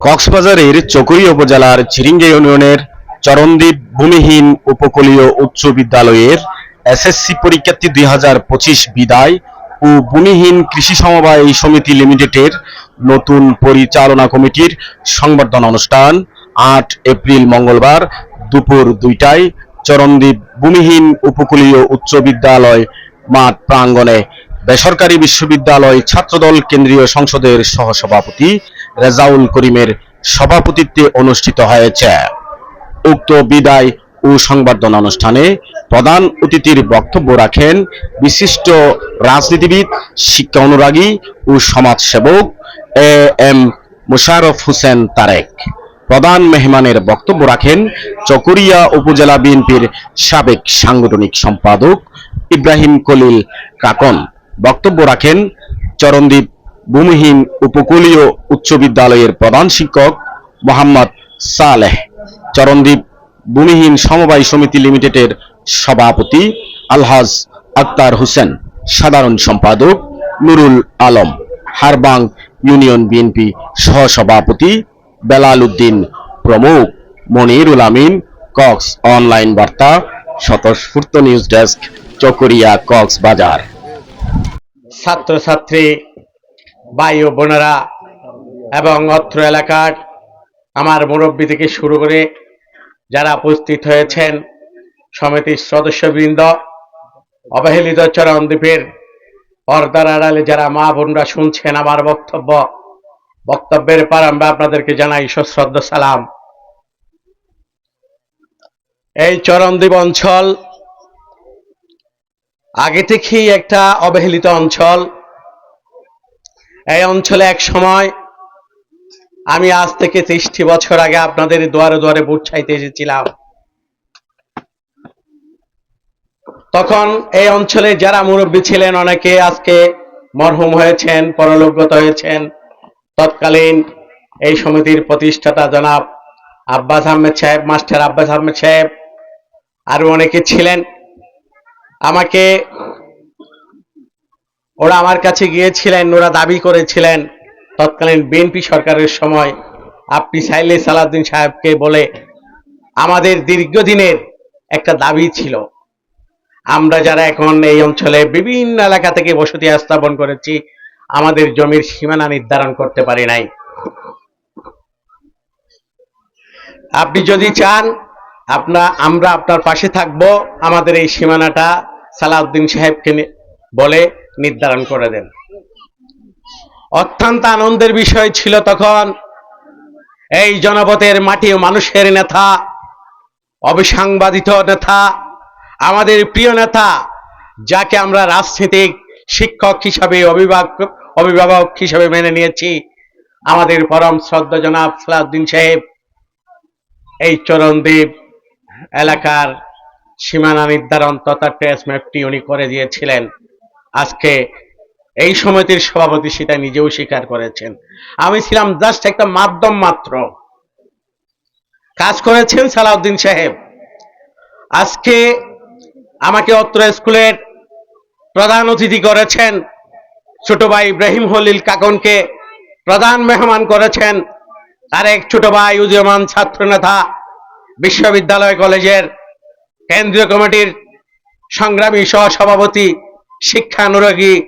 কক্সবাজারের চকরিয়া উপজেলার চিরিঙ্গা ইউনিয়নের চরণদ্বীপ ভূমিহীন উপকূলীয় উচ্চ বিদ্যালয়ের এসএসসি পরীক্ষার্থী দুই হাজার পঁচিশ বিদায় ও ভূমিহীন কৃষি সমবায় সমিতি লিমিটেডের নতুন পরিচালনা কমিটির সংবর্ধনা অনুষ্ঠান আট এপ্রিল মঙ্গলবার দুপুর দুইটায় চরণদ্বীপ ভূমিহীন উপকূলীয় উচ্চ বিদ্যালয় মাঠ প্রাঙ্গণে বেসরকারি বিশ্ববিদ্যালয় ছাত্রদল কেন্দ্রীয় সংসদের সহসভাপতি রেজাউল করিমের সভাপতিত্বে অনুষ্ঠিত হয়েছে। উক্ত বিদায় ও সংবর্ধনা অনুষ্ঠানে প্রধান অতিথির বক্তব্য রাখেন বিশিষ্ট রাজনীতিবিদ, শিক্ষা অনুরাগী ও সমাজসেবক এ এম মুশারফ হোসেন তারেক। প্রধান মেহমানের বক্তব্য রাখেন চকরিয়া উপজেলা বিএনপির সাবেক সাংগঠনিক সম্পাদক ইব্রাহিম কলিল কাকন। বক্তব্য রাখেন চরণদ্বীপ ভূমিহীন উপকূলীয় উচ্চ বিদ্যালয়ের প্রধান শিক্ষক মোহাম্মদ সালেহ। চরণদ্বীপ ভূমিহীন সমবায় সমিতি লিমিটেডের সভাপতি আলহাজ আক্তার হোসেন। সাধারণ সম্পাদক নুরুল আলম। হারবাং ইউনিয়ন বিএনপি সহসভাপতি বেলাল উদ্দিন প্রমুখ। মনিরুল আমিন, কক্স অনলাইন বার্তা, স্বতঃস্ফূর্ত নিউজ ডেস্ক, চকরিয়া কক্সবাজার। ছাত্রছাত্রী ভাই ও বোনেরা এবং অত্র এলাকার আমার মুরব্বী থেকে শুরু করে যারা উপস্থিত হয়েছেন, সমিতির সদস্যবৃন্দ, অবহেলিত চরণদ্বীপের পর্দার আড়ালে যারা মা বোনরা শুনছেন আমার বক্তব্য, বক্তব্যের প্রারম্ভে আপনাদেরকে জানাই সশ্রদ্ধ সালাম। এই চরণদ্বীপ অঞ্চল আগে থেকেই একটা অবহেলিত অঞ্চল। এই অঞ্চলে এক সময় আমি আজ থেকে তেইশটি বছর আগে আপনাদের দুয়ারে দুয়ারে ভোট চাইতে এসেছিলাম। তখন এই অঞ্চলে যারা মুরব্বী ছিলেন অনেকে আজকে মরহুম হয়েছেন, পরলোকগত হয়েছেন। তৎকালীন এই সমিতির প্রতিষ্ঠাতা জনাব আব্বাস আহমেদ সাহেব, মাস্টার আব্বাস আহমেদ সাহেব, আরও অনেকে ছিলেন। আমাকে ওরা আমার কাছে গিয়েছিলেন, ওরা দাবি করেছিলেন, তৎকালীন বিএনপি সরকারের সময়। আপনি সাইলে সালাউদ্দিন সাহেবকে বলে, আমাদের দীর্ঘদিনের একটা দাবি ছিল। আমরা যারা এখন এই অঞ্চলে বিভিন্ন এলাকা থেকে বসতি স্থাপন করেছি, আমাদের জমির সীমানা নির্ধারণ করতে পারি নাই। আপনি যদি চান, আপনা, আমরা আপনার পাশে থাকব। আমাদের এই সীমানাটা সালাউদ্দিন সাহেবকে বলে নির্ধারণ করে দেন। অত্যন্ত আনন্দের বিষয় ছিল তখন এই জনপথের মাটি মানুষের নেতা, অবিসাংবাদিত নেতা, আমাদের প্রিয় নেতা, যাকে আমরা রাজনীতিক শিক্ষক হিসাবে, অভিভাবক অভিভাবক হিসাবে মেনে নিয়েছি, আমাদের পরম শ্রদ্ধা জনাব সালাউদ্দিন সাহেব, এই চরণদ্বীপ এলাকার সীমানা নির্ধারণ তথা ট্রেস ম্যাপটি উনি করে দিয়েছিলেন। আজকে এই সমিতির সভাপতি সেটা নিজেও স্বীকার করেছেন। আমি ছিলাম জাস্ট একটা মাধ্যম মাত্র। কাজ করেছেন সালাউদ্দিন সাহেব। আজকে আমাকে অত্র স্কুলের প্রধান অতিথি করেছেন। ছোট ভাই ইব্রাহিম হলিল কাকনকে প্রধান মেহমান করেছেন। তার এক ছোট ভাই উদীয়মান ছাত্র নেতা বিশ্ববিদ্যালয় কলেজের কেন্দ্রীয় কমিটির সংগ্রামী সহসভাপতি শিক্ষানুরাগী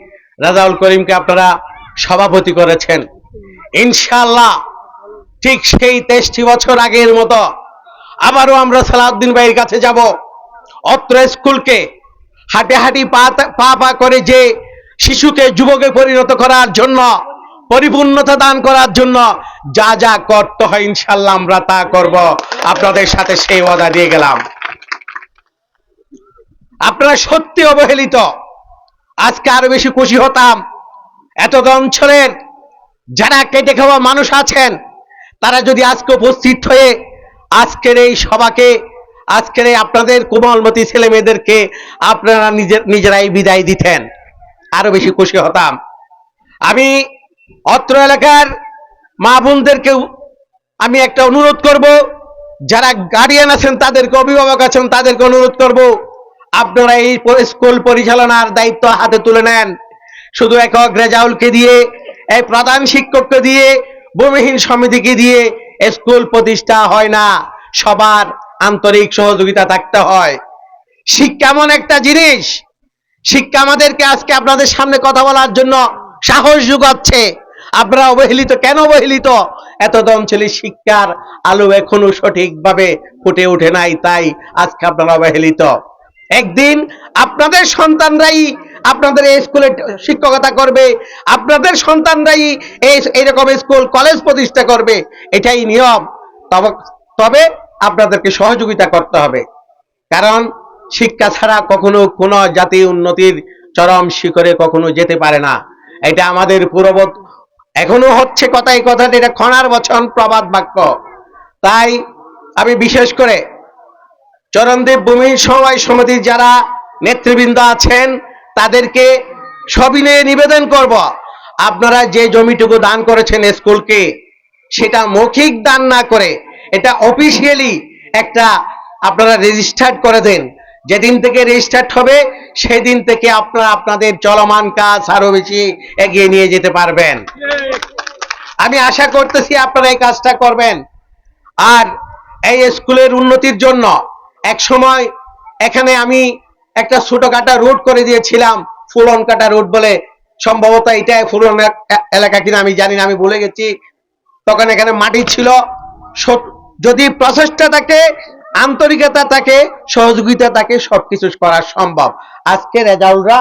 রাজাউল করিমকে আপনারা সভাপতি করেছেন। ইনশাল্লাহ ঠিক সেই তেইশটি বছর আগের মতো আবারও আমরা সালাউদ্দিন ভাইয়ের কাছে যাব। অত্র স্কুলকে হাঁটে হাঁটি পা পা পা করে যে শিশুকে, যুবকে পরিণত করার জন্য, পরিপূর্ণতা দান করার জন্য যা যা করতে হয় ইনশাল্লাহ আমরা তা করব। আপনাদের সাথে সেই ওয়াদা দিয়ে গেলাম। আপনারা সত্যি অবহেলিত। আজকে আরও বেশি খুশি হতাম। এত অঞ্চলের যারা কেটে খাওয়া মানুষ আছেন, তারা যদি আজকে উপস্থিত হয়ে আজকের এই সভাকে, আজকের এই আপনাদের কোমলমতি ছেলে মেয়েদেরকে আপনারা নিজের নিজেরাই বিদায় দিতেন। আরও বেশি খুশি হতাম। আমি অত্র এলাকার মা বোনদেরকেও আমি একটা অনুরোধ করব, যারা গার্ডিয়ান আছেন তাদেরকে, অভিভাবক আছেন তাদেরকে অনুরোধ করব আপনারা এই স্কুল পরিচালনার দায়িত্ব হাতে তুলে নেন। শুধু একক রেজাউলকে দিয়ে, এই প্রধান শিক্ষককে দিয়ে, ভূমিহীন সমিতিকে দিয়ে স্কুল প্রতিষ্ঠা হয় না। সবার আন্তরিক সহযোগিতা থাকতে হয়। শিক্ষা এমন একটা জিনিস। শিক্ষা আমাদেরকে আজকে আপনাদের সামনে কথা বলার জন্য সাহস যোগাচ্ছে। আপনারা অবহেলিত, কেন অবহেলিত? এত দম ছিল শিক্ষার আলো এখনও সঠিকভাবে ফুটে ওঠে নাই, তাই আজকে আপনারা অবহেলিত। একদিন আপনাদের সন্তানরাই আপনাদের এই স্কুলে শিক্ষকতা করবে, আপনাদের সন্তানরাই এই এইরকম স্কুল, কলেজ প্রতিষ্ঠা করবে, এটাই নিয়ম। তবে আপনাদেরকে সহযোগিতা করতে হবে। কারণ শিক্ষা ছাড়া কখনো কোনো জাতি উন্নতির চরম শিখরে কখনো যেতে পারে না। এটা আমাদের পূর্ববর্ত এখনও হচ্ছে কথা এই কথাটা এটা খনার বচন প্রবাদ বাক্য। তাই আমি বিশেষ করে চরণদেব ভূমি সমবায় সমিতির যারা নেতৃবৃন্দ আছেন, তাদেরকে সবিনয়ে নিবেদন করব। আপনারা যে জমিটুকু দান করেছেন স্কুলকে, সেটা মৌখিক দান না করে, এটা অফিসিয়ালি একটা আপনারা রেজিস্টার্ড করে দেন। যেদিন থেকে রেজিস্টার্ড হবে, সেদিন থেকে আপনারা আপনাদের চলমান কাজ আরও বেশি এগিয়ে নিয়ে যেতে পারবেন। আমি আশা করতেছি আপনারা এই কাজটা করবেন। আর এই স্কুলের উন্নতির জন্য এক সময় এখানে আমি একটা ছোট কাটা রোড করে দিয়েছিলাম ফুলন কাটা রোড বলে। সম্ভবত এটা ফুলন এলাকা কিনা আমি জানি না, আমি বলে গেছি। তখন এখানে মাটি ছিল। যদি প্রচেষ্টা থাকে, আন্তরিকতা থাকে, সহযোগিতা থাকে, সবকিছু করা সম্ভব। আজকে রেজাউলরা